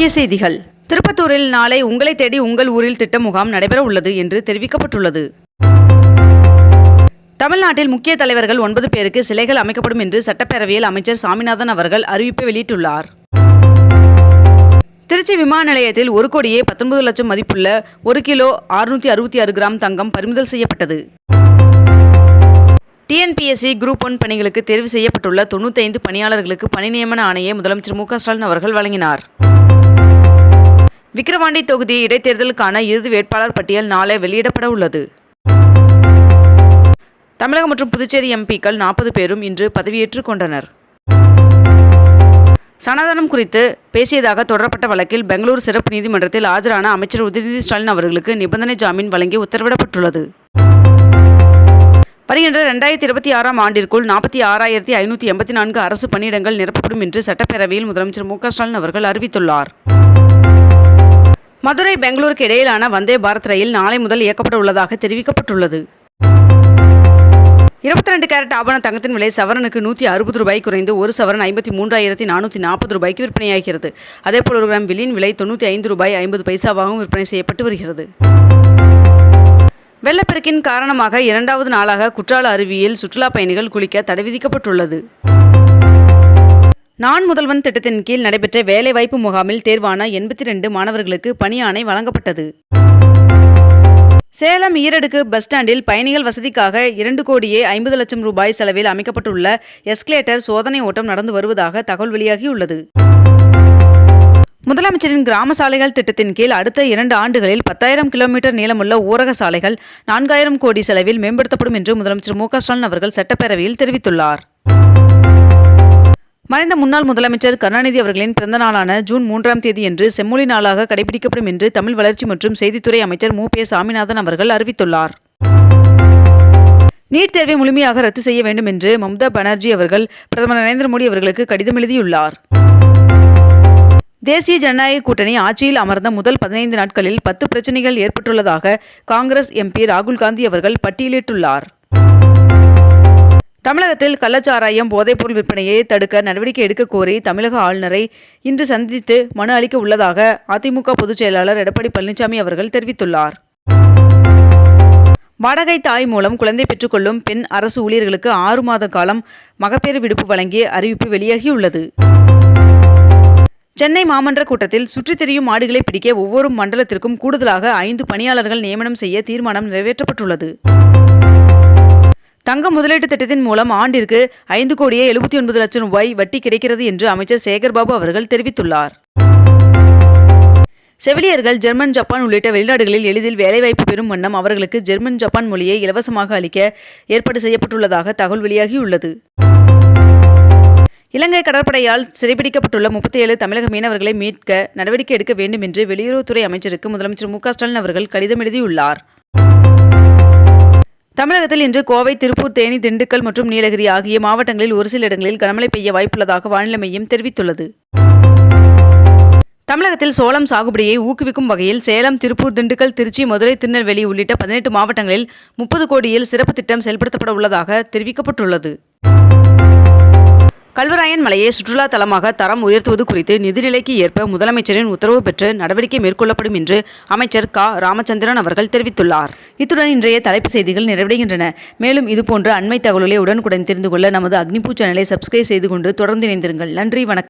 முக்கிய செய்திகள். திருப்பத்தூரில் நாளை உங்களை தேடி உங்கள் ஊரில் திட்ட முகாம் நடைபெற உள்ளது என்று தெரிவிக்கப்பட்டுள்ளது. தமிழ்நாட்டில் முக்கிய தலைவர்கள் ஒன்பது பேருக்கு சிலைகள் அமைக்கப்படும் என்று சட்டப்பேரவையில் அமைச்சர் சாமிநாதன் அவர்கள் அறிவிப்பை வெளியிட்டுள்ளார். திருச்சி விமான நிலையத்தில் ஒரு கோடியே பத்தொன்பது லட்சம் மதிப்புள்ள ஒரு கிலோ அறுநூற்றி அறுபத்தி ஆறு கிராம் தங்கம் பறிமுதல் செய்யப்பட்டது. டிஎன்பிஎஸ்சி குரூப் ஒன் பணிகளுக்கு தேர்வு செய்யப்பட்டுள்ள தொண்ணூத்தைந்து பணியாளர்களுக்கு பணி நியமன ஆணையை முதலமைச்சர் மு க ஸ்டாலின் அவர்கள் வழங்கினார். விக்கிரவாண்டி தொகுதி இடைத்தேர்தலுக்கான இறுதி வேட்பாளர் பட்டியல் நாளை வெளியிடப்பட உள்ளது. தமிழகம் மற்றும் புதுச்சேரி எம்பிக்கள் நாற்பது பேரும் இன்று பதவியேற்றுக் கொண்டனர். சனாதனம் குறித்து பேசியதாக தொடரப்பட்ட வழக்கில் பெங்களூரு சிறப்பு நீதிமன்றத்தில் ஆஜரான அமைச்சர் உதயநிதி ஸ்டாலின் அவர்களுக்கு நிபந்தனை ஜாமீன் வழங்கி உத்தரவிடப்பட்டுள்ளது. வருகின்ற ரெண்டாயிரத்தி இருபத்தி ஆறாம் ஆண்டிற்குள் நாற்பத்தி ஆறாயிரத்தி ஐநூற்றி எண்பத்தி நான்கு அரசு பணியிடங்கள் நிரப்பப்படும் என்று சட்டப்பேரவையில் முதலமைச்சர் மு க ஸ்டாலின் அவர்கள் அறிவித்துள்ளார். மதுரை பெங்களூருக்கு இடையிலான வந்தே பாரத் ரயில் நாளை முதல் இயக்கப்பட உள்ளதாக தெரிவிக்கப்பட்டுள்ளது. இருபத்தி ரெண்டு கேரட் ஆபண தங்கத்தின் விலை சவரனுக்கு நூற்றி அறுபது ரூபாய் குறைந்து ஒரு சவரன் ஐம்பத்தி மூன்றாயிரத்தி நானூற்றி நாற்பது ரூபாய்க்கு விற்பனையாகிறது. அதேபோல் ஒரு கிராம் வெள்ளியின் விலை தொண்ணூற்றி ஐந்து ரூபாய் ஐம்பது பைசாவாகவும் விற்பனை செய்யப்பட்டு வருகிறது. வெள்ளப்பெருக்கின் காரணமாக இரண்டாவது நாளாக குற்றால அருவியில் சுற்றுலா பயணிகள் குளிக்க தடை விதிக்கப்பட்டுள்ளது. நான் முதல்வன் திட்டத்தின் கீழ் நடைபெற்ற வேலைவாய்ப்பு முகாமில் தேர்வான எண்பத்தி ரெண்டு மாணவர்களுக்கு பணியாணை வழங்கப்பட்டது. சேலம் ஈரடுக்கு பஸ் ஸ்டாண்டில் பயணிகள் வசதிக்காக இரண்டு கோடியே ஐம்பது லட்சம் ரூபாய் செலவில் அமைக்கப்பட்டுள்ள எஸ்கலேட்டர் சோதனை ஓட்டம் நடந்து வருவதாக தகவல் வெளியாகியுள்ளது. முதலமைச்சரின் கிராம சாலைகள் திட்டத்தின் கீழ் அடுத்த இரண்டு ஆண்டுகளில் பத்தாயிரம் கிலோமீட்டர் நீளமுள்ள ஊரக சாலைகள் நான்காயிரம் கோடி செலவில் மேம்படுத்தப்படும் என்று முதலமைச்சர் மு க ஸ்டாலின் அவர்கள் சட்டப்பேரவையில் தெரிவித்துள்ளார். மறைந்த முன்னாள் முதலமைச்சர் கருணாநிதி அவர்களின் பிறந்த நாளான ஜூன் மூன்றாம் தேதி என்று செம்மொழி நாளாக கடைபிடிக்கப்படும் என்று தமிழ் வளர்ச்சி மற்றும் செய்தித்துறை அமைச்சர் மு. பே. சாமிநாதன் அவர்கள் அறிவித்துள்ளார். நீட் தேர்வை முழுமையாக ரத்து செய்ய வேண்டும் என்று மம்தா பானர்ஜி அவர்கள் பிரதமர் நரேந்திர மோடி அவர்களுக்கு கடிதம் எழுதியுள்ளார். தேசிய ஜனநாயக கூட்டணி ஆட்சியில் அமர்ந்த முதல் பதினைந்து நாட்களில் பத்து பிரச்சனைகள் ஏற்பட்டுள்ளதாக காங்கிரஸ் எம்பி ராகுல் காந்தி அவர்கள் பட்டியலிட்டுள்ளார். தமிழகத்தில் கள்ளச்சாராயம் போதைப்பொருள் விற்பனையை தடுக்க நடவடிக்கை எடுக்க கோரி தமிழக ஆளுநரை இன்று சந்தித்து மனு அளிக்க உள்ளதாக அதிமுக பொதுச் செயலாளர் எடப்பாடி பழனிசாமி அவர்கள் தெரிவித்துள்ளார். வாடகை தாய் மூலம் குழந்தை பெற்றுக்கொள்ளும் பெண் அரசு ஊழியர்களுக்கு ஆறு மாத காலம் மகப்பேறு விடுப்பு வழங்கிய அறிவிப்பு வெளியாகியுள்ளது. சென்னை மாமன்ற கூட்டத்தில் சுற்றித் திரியும் மாடுகளை பிடிக்க ஒவ்வொரு மண்டலத்திற்கும் கூடுதலாக ஐந்து பணியாளர்கள் நியமனம் செய்ய தீர்மானம் நிறைவேற்றப்பட்டுள்ளது. தங்க முதலீட்டு திட்டத்தின் மூலம் ஆண்டிற்கு ஐந்து கோடியே எழுபத்தி ஒன்பது லட்சம் ரூபாய் வட்டி கிடைக்கிறது என்று அமைச்சர் சேகர்பாபு அவர்கள் தெரிவித்துள்ளார். செவிலியர்கள் ஜெர்மன் ஜப்பான் உள்ளிட்ட வெளிநாடுகளில் எளிதில் வேலைவாய்ப்பு பெறும் வண்ணம் அவர்களுக்கு ஜெர்மன் ஜப்பான் மொழியை இலவசமாக அளிக்க ஏற்பாடு செய்யப்பட்டுள்ளதாக தகவல் வெளியாகியுள்ளது. இலங்கை கடற்படையால் சிறைபிடிக்கப்பட்டுள்ள முப்பத்தி ஏழு தமிழக மீனவர்களை மீட்க நடவடிக்கை எடுக்க வேண்டும் என்று வெளியுறவுத்துறை அமைச்சருக்கு முதலமைச்சர் மு க ஸ்டாலின் அவர்கள் கடிதம் எழுதியுள்ளார். தமிழகத்தில் இன்று கோவை திருப்பூர் தேனி திண்டுக்கல் மற்றும் நீலகிரி ஆகிய மாவட்டங்களில் ஒரு சில இடங்களில் கனமழை பெய்ய வாய்ப்புள்ளதாக வானிலை மையம் தெரிவித்துள்ளது. தமிழகத்தில் சோளம் சாகுபடியை ஊக்குவிக்கும் வகையில் சேலம் திருப்பூர் திண்டுக்கல் திருச்சி மதுரை திருநெல்வேலி உள்ளிட்ட பதினெட்டு மாவட்டங்களில் முப்பது கோடியில் சிறப்பு திட்டம் செயல்படுத்தப்பட உள்ளதாக தெரிவிக்கப்பட்டுள்ளது. கல்வராயன் மலையை சுற்றுலா தலமாக தரம் உயர்த்துவது குறித்து நிதிநிலைக்கு ஏற்ப முதலமைச்சரின் உத்தரவு பெற்று நடவடிக்கை மேற்கொள்ளப்படும் என்று அமைச்சர் க. ராமச்சந்திரன் அவர்கள் தெரிவித்துள்ளார். இத்துடன் இன்றைய தலைப்பு செய்திகள் நிறைவடைகின்றன. மேலும் இதுபோன்ற அண்மை தகவல்களை உடனுக்குடன் தெரிந்து கொள்ள நமது அக்னிபூ சேனலை சப்ஸ்கிரைப் செய்து கொண்டு தொடர்ந்து இணைந்திருங்கள். நன்றி வணக்கம்.